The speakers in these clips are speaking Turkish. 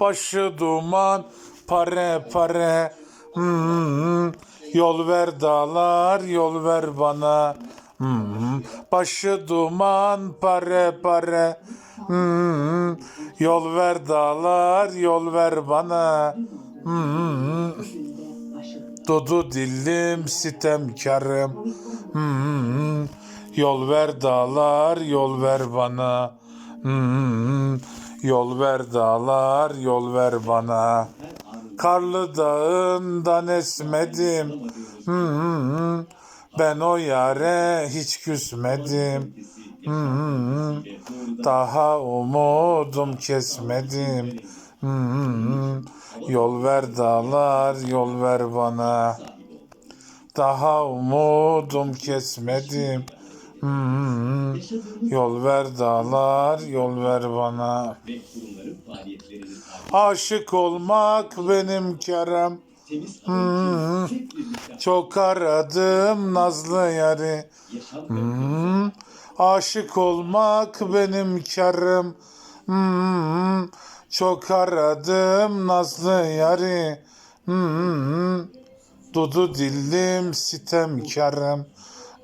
Başı duman, pare pare. Hmm, yol ver dağlar, yol ver bana. Hmm, başı duman, pare pare. Hmm, yol ver dağlar, yol ver bana. Hmm, Dudu dillim sitemkarım. Hmm, yol ver dağlar, yol ver bana. Hmm, yol ver dağlar, yol ver bana. Karlı dağından esmedim. Hmm, ben o yare hiç küsmedim. Hmm, daha umudum kesmedim. Hmm, yol ver dağlar, yol ver bana. Daha umudum kesmedim. Yol ver dağlar, yol ver bana. Aşık olmak benim kerem. Hmm, çok aradım nazlı yari. Hmm, aşık olmak benim karım. Hmm, çok aradım nazlı yari. Hmm, dudu dillim sitemkarım.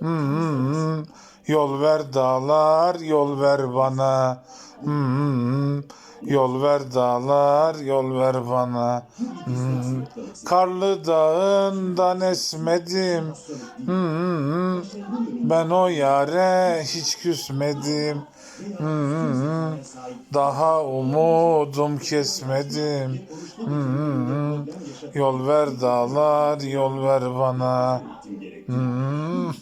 Hmm, yol ver dağlar, yol ver bana. Hmm, yol ver dağlar, yol ver bana. Hmm, karlı dağından esmedim. Ben o yare hiç küsmedim. Daha umudum kesmedim. Hmm, yol ver dağlar, yol ver bana. Hmm,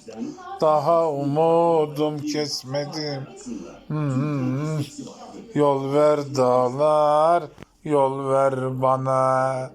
daha umudum kesmedim. Hmm, yol ver dağlar, yol ver bana.